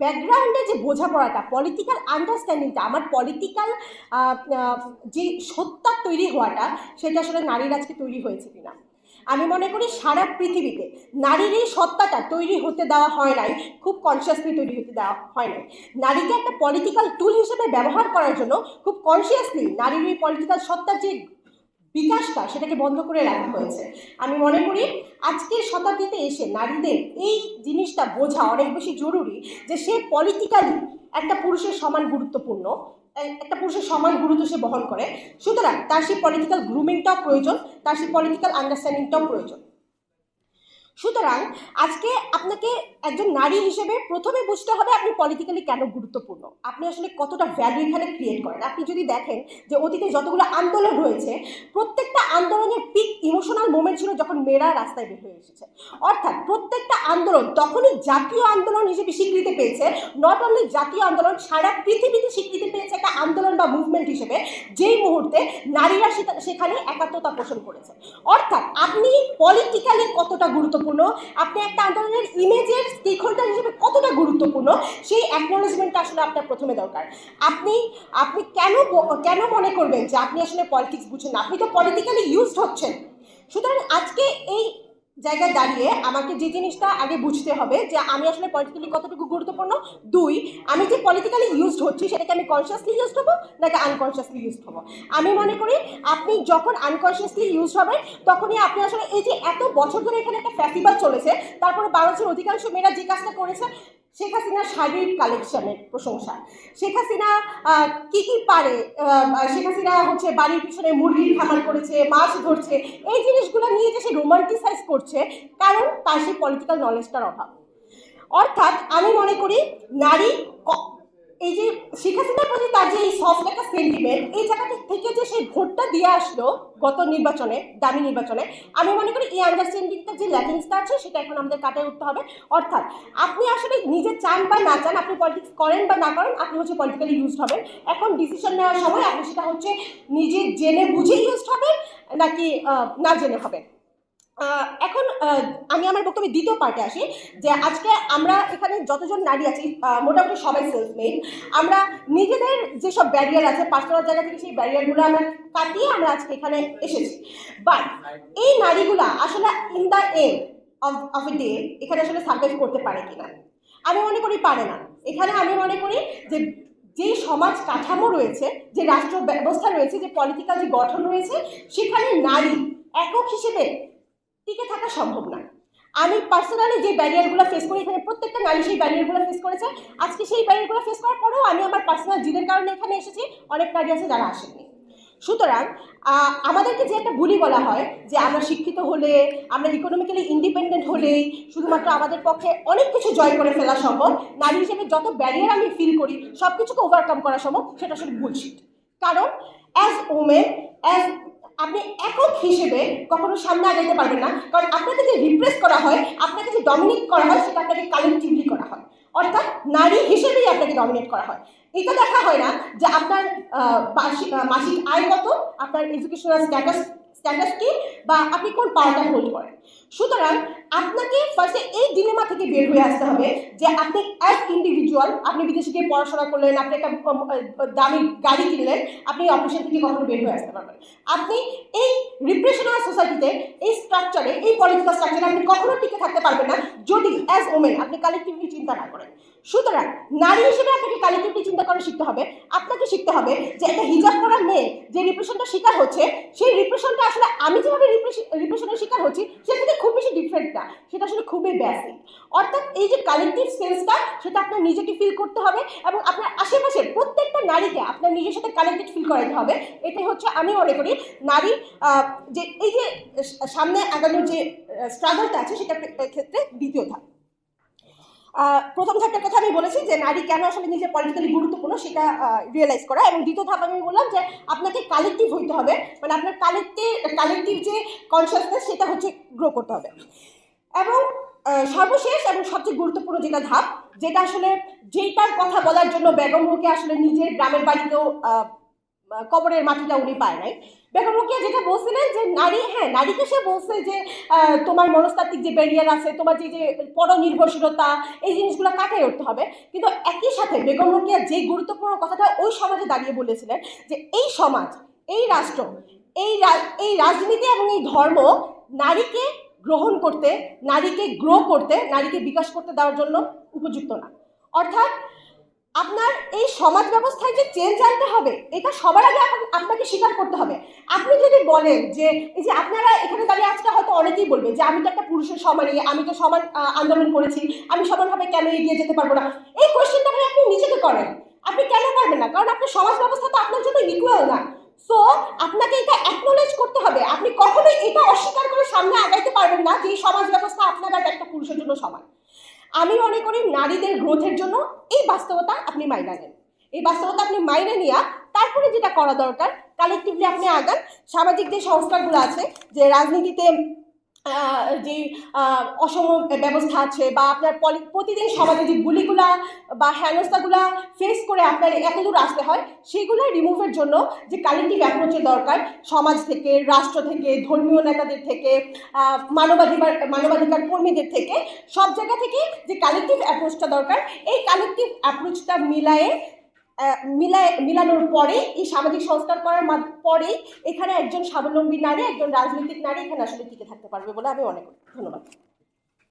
ব্যাকগ্রাউন্ডে যে বোঝাপড়াটা পলিটিক্যাল আন্ডারস্ট্যান্ডিংটা আমার পলিটিক্যাল যে সত্তা তৈরি হওয়াটা, সেটা আসলে নারীর আজকে তৈরি হয়েছে কিনা। আমি মনে করি সারা পৃথিবীতে নারীর এই সত্তাটা তৈরি হতে দেওয়া হয় নাই, খুব কনসিয়াসলি তৈরি হতে দেওয়া হয় নাই। নারীকে একটা পলিটিক্যাল টুল হিসেবে ব্যবহার করার জন্য খুব কনসিয়াসলি নারীর এই পলিটিক্যাল সত্তার যে বিকাশটা সেটাকে বন্ধ করে রাখা হয়েছে। আমি মনে করি আজকের শতাব্দীতে এসে নারীদের এই জিনিসটা বোঝা অনেক বেশি জরুরি যে সে পলিটিক্যালি একটা পুরুষের সমান গুরুত্বপূর্ণ একটা পুরুষের সমান গুরুত্ব সে বহন করে। সুতরাং তার সেই পলিটিক্যাল গ্রুমিংটাও প্রয়োজন, তার সেই পলিটিক্যাল আন্ডারস্ট্যান্ডিংটাও প্রয়োজন। সুতরাং আজকে আপনাকে একজন নারী হিসেবে প্রথমে বুঝতে হবে আপনি পলিটিক্যালি কেন গুরুত্বপূর্ণ। আপনি আসলে কতটা ভ্যালু এখানে ক্রিয়েট করেন। আপনি যদি দেখেন যে অতীতে যতগুলো আন্দোলন হয়েছে, প্রত্যেকটা আন্দোলনের পিক ইমোশনাল মোমেন্ট ছিল যখন মেয়েরা রাস্তায় বের হয়ে এসেছে। অর্থাৎ প্রত্যেকটা আন্দোলন তখনই জাতীয় আন্দোলন হিসেবে স্বীকৃতি পেয়েছে। নট অনলি জাতীয় আন্দোলন, সারা পৃথিবীতে স্বীকৃতি পেয়েছে একটা আন্দোলন বা মুভমেন্ট হিসেবে, যেই মুহূর্তে নারীরা সেখানে একাত্মতা পোষণ করেছে। অর্থাৎ আপনি পলিটিক্যালি কতটা গুরুত্বপূর্ণ। আপনি একটা আন্দোলনের ইমেজের স্টেক হোল্ডার হিসেবে কতটা গুরুত্বপূর্ণ, সেই অ্যাকনোলেজমেন্টটা আসলে আপনার প্রথমে দরকার। আপনি আপনি কেন কেন মনে করবেন যে আপনি আসলে পলিটিক্স বুঝেন না? আপনি তো পলিটিক্যালি ইউজড হচ্ছেন। সুতরাং আজকে জায়গায় দাঁড়িয়ে আমাকে যে জিনিসটা আগে বুঝতে হবে যে আমি আসলে পলিটিক্যালি কতটুকু গুরুত্বপূর্ণ। দুই, আমি যে পলিটিক্যালি ইউজড হচ্ছি সেটাকে আমি কনসিয়াসলি ইউজ হব নাকি আনকনসিয়াসলি ইউজড হব? আমি মনে করি আপনি যখন আনকনসিয়াসলি ইউজ হবেন, তখনই আপনি আসলে এই যে এত বছর ধরে এখানে একটা ফ্যাসিবাল চলেছে, তারপরে বাংলাদেশের অধিকাংশ মেয়েরা যে কাজটা করেছে শেখ হাসিনার শারীরিক কালেকশনের প্রশংসা। শেখ হাসিনা কি কি পারে? শেখ হাসিনা হচ্ছে বাড়ির পিছনে মুরগির খামার করেছে, মাছ ধরছে। এই জিনিসগুলো নিয়ে যে সে রোমান্টিসাইজ করছে, কারণ তার সেই পলিটিক্যাল নলেজটার অভাব। অর্থাৎ আমি মনে করি নারী এই যে শেখ হাসিনার প্রতি তার যে এই সফট একটা সেন্টিমেন্ট এই জায়গাটা থেকে যে সেই ভোটটা দিয়ে আসলো গত নির্বাচনে, দামি নির্বাচনে, আমি মনে করি এই আন্ডারস্ট্যান্ডিংটা যে ল্যাকিংসটা আছে সেটা এখন আমাদের কাটায় উঠতে হবে। অর্থাৎ আপনি আসলে নিজে চান বা না চান, আপনি পলিটিক্স করেন বা না করেন, আপনি হচ্ছে পলিটিক্যালি ইউজ হবেন। এখন ডিসিশন নেওয়ার সময় আপনি সেটা হচ্ছে নিজে জেনে বুঝে ইউজ হবেন, নাকি না জেনে হবেন। এখন আমি আমার বক্তব্যের দ্বিতীয় পার্টে আসি, যে আজকে আমরা এখানে যতজন নারী আছি মোটামুটি সবাই সেলফ মেড আমরা নিজেদের যেসব ব্যারিয়ার আছে পার্সোনাল জায়গা থেকে সেই ব্যারিয়ারগুলো আমরা কাটিয়ে আমরা আজকে এখানে এসেছি। বাট এই নারীগুলা আসলে in the end of of a day এখানে আসলে সার্ভাইভ করতে পারে কিনা? আমি মনে করি পারে না। এখানে আমি মনে করি যে যে সমাজ কাঠামো রয়েছে, যে রাষ্ট্র ব্যবস্থা রয়েছে, যে পলিটিক্যাল যে গঠন রয়েছে, সেখানে নারী একক হিসেবে টিকে থাকা সম্ভব না আমি পার্সোনালি যে ব্যারিয়ারগুলো ফেস করি, এখানে প্রত্যেকটা নারী সেই ব্যারিয়ারগুলো ফেস করেছে। আজকে সেই ব্যারিয়ারগুলো ফেস করার পরেও আমি আমার পার্সোনাল জিদের কারণে এখানে এসেছি, অনেক নারী আছে যারা আসেননি। সুতরাং আমাদেরকে যে একটা বুলি বলা হয় যে আমরা শিক্ষিত হলে, আমরা ইকোনমিক্যালি ইন্ডিপেন্ডেন্ট হলেই শুধুমাত্র আমাদের পক্ষে অনেক কিছু জয় করে ফেলা সম্ভব। নারী হিসেবে যত ব্যারিয়ার আমি ফিল করি সব কিছুকে ওভারকাম করা সম্ভব, সেটা আসলে বুলশিট কারণ অ্যাজ ওমেন অ্যাজ আপনি একক হিসেবে কখনো সামনে আগাইতে পারবেন না। কারণ আপনাকে যে রিপ্রেস করা হয়, আপনাকে যে ডমিনেট করা হয়, সেটা আপনাকে কালেকটিভলি করা হয়। অর্থাৎ নারী হিসেবেই আপনাকে ডমিনেট করা হয়। এটা দেখা হয় না যে আপনার বার্ষিক মাসিক আয় কত, আপনার এডুকেশনাল স্ট্যাটাস স্ট্যাটাস কি, বা আপনি কোন পাওয়ারটা হোল্ড করেন। সুতরাং আপনাকে ফার্স্টে এই ডিলেমা থেকে বের হয়ে আসতে হবে যে আপনি অ্যাজ ইন্ডিভিজুয়াল আপনি বিদেশে গিয়ে পড়াশোনা করলেন, আপনি একটা দামি গাড়ি কিনলেন, আপনি অপারেশন থেকে কখনো বের হয়ে আসতে পারবেন আপনি এই রিপ্রেশনাল সোসাইটিতে এই স্ট্রাকচারে এই পলিটিক্যাল স্ট্রাকচারে আপনি কখনো টিকে থাকতে পারবেন না যদি অ্যাজ ওমেন আপনি কালেকটিভলি চিন্তা না করেন। সুতরাং নারী হিসেবে আপনাকে কালেকটিভলি চিন্তা করা শিখতে হবে। আপনাকে শিখতে হবে যে একটা হিজাব করার মেয়ে যে রিপ্রেশনটা শিকার হচ্ছে, সেই রিপ্রেশনটা আসলে আমি যেভাবে রিপ্রেশনের শিকার হচ্ছি সেটা থেকে খুব বেশি ডিফারেন্ট না সেটা আসলে খুবই বেসিক অর্থাৎ এই যে কালেকটিভ সেন্সটা সেটা আপনার নিজেকে ফিল করতে হবে এবং আপনার আশেপাশের প্রত্যেকটা নারীকে আপনার নিজের সাথে কানেক্টেড ফিল করাতে হবে। এটাই হচ্ছে আমি মনে করি নারী যে এই যে সামনে আগানোর যে স্ট্রাগলটা আছে সেটা ক্ষেত্রে দ্বিতীয় আহ, প্রথম ধাপটার কথা আমি বলেছি যে নারী কেন আসলে নিজে পলিটিক্যালি গুরুত্বপূর্ণ সেটা রিয়েলাইজ করা। এবং দ্বিতীয় ধাপ আমি বললাম যে আপনাকে কালেকটিভ হইতে হবে। মানে আপনার কালেক্টিভ কালেকটিভ যে কনসিয়াসনেস সেটা হচ্ছে গ্রো করতে হবে। এবং সর্বশেষ এবং সবচেয়ে গুরুত্বপূর্ণ যেটা ধাপ, যেটা আসলে যেটার কথা বলার জন্য বেগম হোকে আসলে নিজের গ্রামের বাড়িতেও কবরের মাটিটা উনি পায় নাই। বেগম রোকেয়া যেটা বলছিলেন যে নারী হ্যাঁ নারীকে সে বলছে যে তোমার মনস্তাত্ত্বিক যে ব্যারিয়ার আছে, তোমার যে যে পরনির্ভরশীলতা, এই জিনিসগুলো কাটাই উঠতে হবে। কিন্তু একই সাথে বেগম যে গুরুত্বপূর্ণ কথাটা ওই সমাজে দাঁড়িয়ে বলেছিলেন যে এই সমাজ, এই রাষ্ট্র, এই এই রাজনীতি এবং এই ধর্ম নারীকে গ্রহণ করতে, নারীকে গ্রো করতে, নারীকে বিকাশ করতে দেওয়ার জন্য উপযুক্ত না। অর্থাৎ আপনার এই সমাজ ব্যবস্থায় যে চেঞ্জ আনতে হবে, এটা সবার আগে আপনাকে স্বীকার করতে হবে। আপনি যদি বলেন যে, এই যে আপনারা এখানে দাঁড়িয়ে আজকে হয়তো অনেকেই বলবে যে, আমি তো একটা পুরুষের সমানই আমি তো সমান আন্দোলন করেছি, আমি সমানভাবে কেন এগিয়ে যেতে পারব না? এই কোয়েশ্চেনটা ভাই আপনি নিজেকে করেন। আপনি কেন পারবেন না? কারণ আপনার সমাজ ব্যবস্থা তো আপনার জন্য ইকুয়াল না। সো আপনাকে এটা অ্যাকনোলেজ করতে হবে। আপনি কখনোই এটা অস্বীকার করে সামনে আগাইতে পারবেন না যে সমাজ ব্যবস্থা আপনার একটা পুরুষের জন্য সমান। আমি মনে করি নারীদের গ্রোথের জন্য এই বাস্তবতা আপনি মাইনা নেন। এই বাস্তবতা আপনি মাইনে নিয়ে তারপরে যেটা করা দরকার কালেকটিভলি আপনি আগান। সামাজিক যে সংস্কারগুলো আছে, যে রাজনীতিতে যে অসম ব্যবস্থা আছে বা আপনার প্রতিদিন সমাজে যে গুলিগুলা বা হেনস্থাগুলা ফেস করে আপনার এতদূর আসতে হয়, সেগুলো রিমুভের জন্য যে কালেকটিভ অ্যাপ্রোচের দরকার সমাজ থেকে, রাষ্ট্র থেকে, ধর্মীয় নেতাদের থেকে মানবাধিকার মানবাধিকার কর্মীদের থেকে, সব জায়গা থেকে যে কালেকটিভ অ্যাপ্রোচটা দরকার, এই কালেকটিভ অ্যাপ্রোচটা মিলায়ে মিলায় মিলানোর পরে এই সামাজিক সংস্কার করার পরে এখানে একজন স্বাবলম্বী নারী, একজন রাজনৈতিক নারী এখানে আসলে টিকে থাকতে পারবে বলে আমি অনেক ধন্যবাদ।